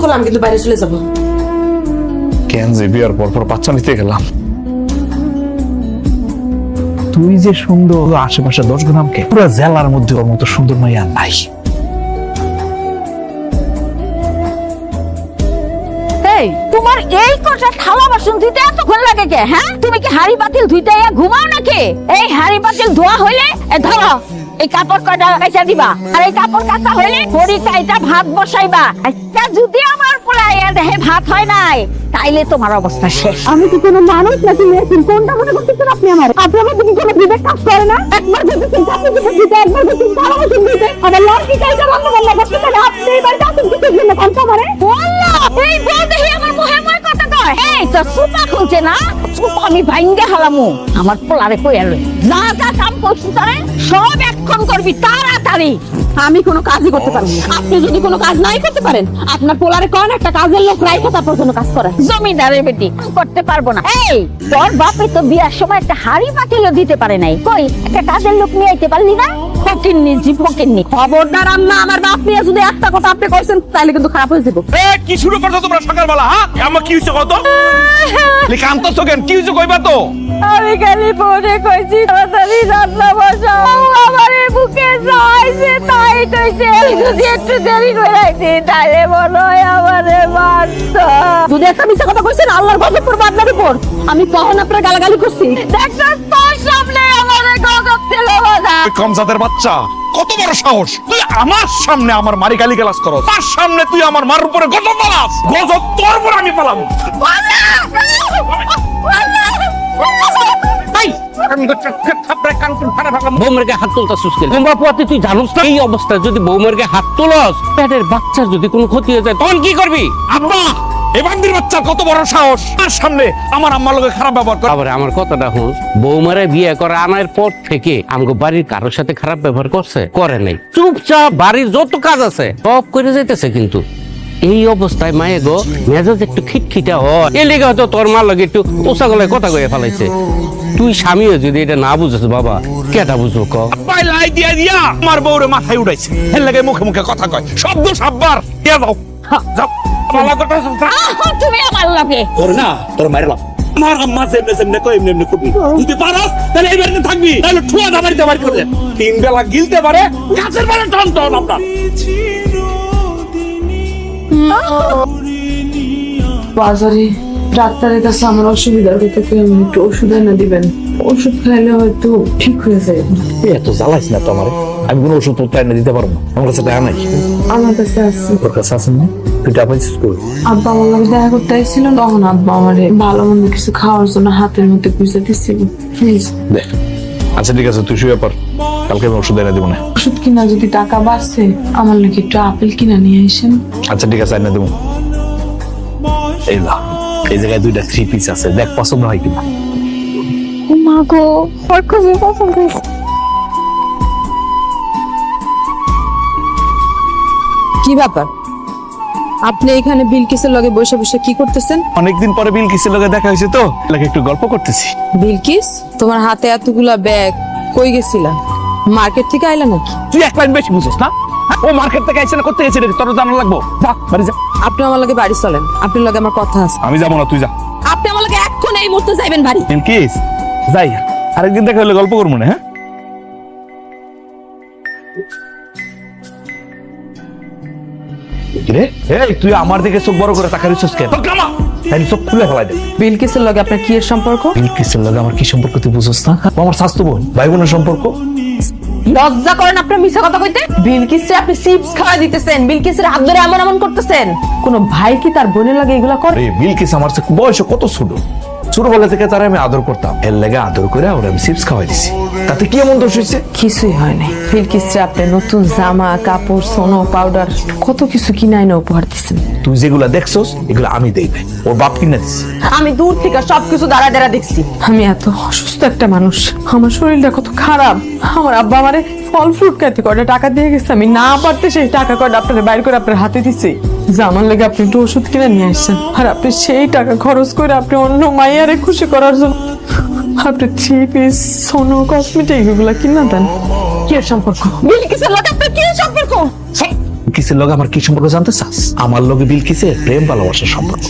করলে আমি কিন্তু বাইরে চলে যাব। কেন যে বিয়ার পর পর বাচ্চা নিতে গেলাম? তুই যে সুন্দর আশেপাশে দশ গ্রামকে পুরো জেলার মধ্যে ওর মতো সুন্দর মাইয়া নাই। এই তোমার এই কটা থালা বাসন ধুইতে এতক্ষণ লাগে কে হ্যাঁ? তুমি কি হাড়ি বাতিল ধুইতে ঘুমাও নাকি? এই হাড়ি বাতিল ধোয়া হইলে এ ধরো। এই কাপড় কয়টা কাইচা দিবা? আর এই কাপড় কাচা হইলে বড়ি কাইটা ভাত বসাইবা। আচ্ছা যদি আমার পোলাইয়া দেহে ভাত হয় নাই তাইলে তোমার অবস্থা শেষ। আমি কি কোনো মানুষ নাকি মেশিন কোনটা মনে করতেছেন আপনি আমার? আপনি আমার দিকে কোনো বিবেক কাজ করে না? একবার দেখেছেন চাকরি দিতে দিতে একবার দেখেছেন ভালো মতন দিতে আমার লড়কি রান্না বান্না করতে পারে আপনি এবার কাছেন কিছু জন্য কাম আমারে? বললা এই বল আমি কোনো কাজই করতে পারব আপনি যদি কোনো কাজ নাই করতে পারেন, আপনার পোলারে কোন একটা কাজের লোক কাজ জমিদারের বেটি করতে পারব না। এই, তোর বাপে তো বিয়ার সময় একটা হাড়ি দিতে পারে নাই। কই, একটা কাজের লোক নিয়ে আইতে পারলি না? খবরদার আমার যদি একটা কথা আপনি তাহলে কিন্তু খারাপ হয়ে যাব। কি শুরু করছ তোমরা সকালবেলা হ্যাঁ? আমার কি কত লিখা আনতেছো কেন কি হইছে কইবা তো? আমি খালি ফোনে কইছি তাড়াতাড়ি রান্না বসাও। আমার বুকে যাইছে তাই কইছে যদি একটু দেরি করে আইছি তাহলে মনে হয় আমারে মারত যদি একটা মিথ্যা কথা কইছেন আল্লাহর গজব পড়বে আপনার উপর। আমি কখন আপনার গালাগালি করছি? দেখছ তোর সামনে আমারে গজব বাজা বাচ্চা কত বড় সাহস। তুই আমার সামনে আমার মারি গালি গালাস করো তার সামনে তুই আমার মার উপরে গজব পালাস গজব তোর উপর আমি পালাম হাত তুই জানোস না এই অবস্থায় যদি বৌমের গায়ে হাত তুলস পেটের বাচ্চার যদি কোনো ক্ষতি হয়ে যায় তখন কি করবি? আব্বা! এ বান্দির বাচ্চা কত বড় সাহস? তার সামনে আমার আম্মার লোকে খারাপ ব্যবহার করে। আবার আমার কথাটা হুঁস বৌমারে বিয়ে করে আনার পর থেকে আমাকে বাড়ির কারোর সাথে খারাপ ব্যবহার করছে? করে নাই। চুপচাপ বাড়ির যত কাজ আছে সব করে যাইতেছে কিন্তু। এই অবস্থায় মায়ে গো মেজাজ একটু খিটখিটা হয়। এ লেগে হয়তো তোর মার লগে একটু ওসা গলায় কথা কয়ে ফেলাইছে। তুই স্বামীও যদি এটা না বুঝেছ বাবা কেটা বুঝব ক? আব্বাই লাই দিয়া দিয়া আমার বউরে মাথায় উঠাইছে। এর লাগে মুখে মুখে কথা কয়। শব্দ সাব্বার। দিয়া যাও। যাও। পালা করতে আহ, তুমি আমার লাগে তোর না তোর মারলাম আমার আম্মা যেমনে যেমনে কই এমনি এমনি করবি। যদি পারাস তাহলে এই বাড়িতে থাকবি। তাহলে ঠুয়া দাবাড়িতে বাড়ি করে তিন বেলা গিলতে পারে গাছের বাড়ি টন টন আমরা। বাজারে ডাক্তারের কাছে আমার অসুবিধার কথা কেউ আমি একটু ওষুধ এনে দিবেন। ওষুধ খাইলে হয়তো ঠিক হয়ে যায়। এত জ্বালাইস না তো আমারে। আমি কোনো ওষুধ পত্র এনে দিতে পারব না। আমার কাছে টাকা নাই। আমার কাছে আছে। তোর কাছে আছে না তুই টাকা পাইছিস কই? আব্বা আমার লাগে দেখা করতে আইছিল তখন আব্বা আমারে ভালো মন্দ কিছু খাওয়ার জন্য হাতের মধ্যে বুঝে দিছিল। প্লিজ। দেখ আচ্ছা ঠিক আছে তুই শুয়ে পর কালকে আমি ওষুধ এনে দেবো না। ওষুধ কিনা যদি টাকা বাঁচে আমার লাগে একটু আপেল কিনা নিয়ে আসেন আচ্ছা ঠিক আছে এনে দেবো। এই না এই জায়গায় দুইটা থ্রি পিস আছে। দেখ পছন্দ হয় কিনা? ও মা গো ওর খুবই পছন্দ হয়েছে। কি ব্যাপার? আপনি এখানে বিলকিসের লগে বসে বসে কি করতেছেন? অনেকদিন পরে বিল কিসের লগে দেখা হয়েছে তো লাগে একটু গল্প করতেছি। বিলকিস তোমার হাতে এতগুলা ব্যাগ কই গেছিলা? মার্কেট থেকে আইলা নাকি? তুই এক লাইন বেশি বুঝছিস না? হ্যাঁ? ও মার্কেট থেকে আইছে না করতে গেছে রে? তোর জানা লাগবো। যা বাড়ি যা। আপনি আমার লগে বাড়ি চলেন আপনার লগে আমার কথা আছে। আমি যাব না তুই যা। আপনি আমার লগে এখন এই মুহূর্তে যাইবেন বাড়ি। বিলকিস যাই আরেকদিন দেখা হলে গল্প করব না হ্যাঁ? রে এই তুই আমার দিকে চোখ বড় করে তাকারিস কেন? তাই চোখ খুলে ফেলাই দে। বিলকিসের লগে? আপনার কি এর সম্পর্ক? বিলকিসের লগে আমার কি সম্পর্ক তুই বুঝছ না? আমার স্বাস্থ্য বোন ভাই বোনের সম্পর্ক। লজ্জা করেন আপনার মিছা কথা কইতে? বিলকিসে আপনি চিপস খাওয়া দিতেছেন? বিলকিসের হাত ধরে এমন এমন করতেছেন? কোন ভাই কি তার বোনের লাগে এগুলা করে? বিলকিস আমার বয়স কত ছোট? ছোটবেলা থেকে তারা আমি আদর করতাম। এর লেগে আদর করে ওরা আমি চিপস খাওয়াই দিছি। তাতে কি এমন দোষ হয়েছে কিছুই হয় নাই। আপনি নতুন জামা কাপড় সোনো পাউডার কত কিছু কিনাই না উপহার দিচ্ছেন তুই যেগুলা দেখছস এগুলো আমি দেই নাই। ওর বাপ কিনে দিছি। আমি দূর থেকে সবকিছু দাঁড়া দাঁড়া দেখছি। আমি এত অসুস্থ একটা মানুষ। আমার শরীরটা কত খারাপ। আমার আব্বা আমারে ফল ফ্রুট খাইতে কয়টা টাকা দিয়ে গেছে। আমি না পারতে সেই টাকা কয়টা আপনার বাইর করে আপনার হাতে দিছি। যে আমার লাগে আপনি একটু ওষুধ কিনে নিয়ে আসছেন। আর আপনি সেই টাকা খরচ করে আপনি অন্য মাইয়ারে খুশি করার জন্য আপনি থ্রি পিস সোনো কসমেটিক এগুলা কিনা দেন। কি এর সম্পর্ক? বিলকিসের লগে? আপনার কি সম্পর্ক? বিলকিসের লগে আমার কি সম্পর্ক জানতে চাস? আমার লগে বিলকিসের প্রেম ভালোবাসার সম্পর্ক।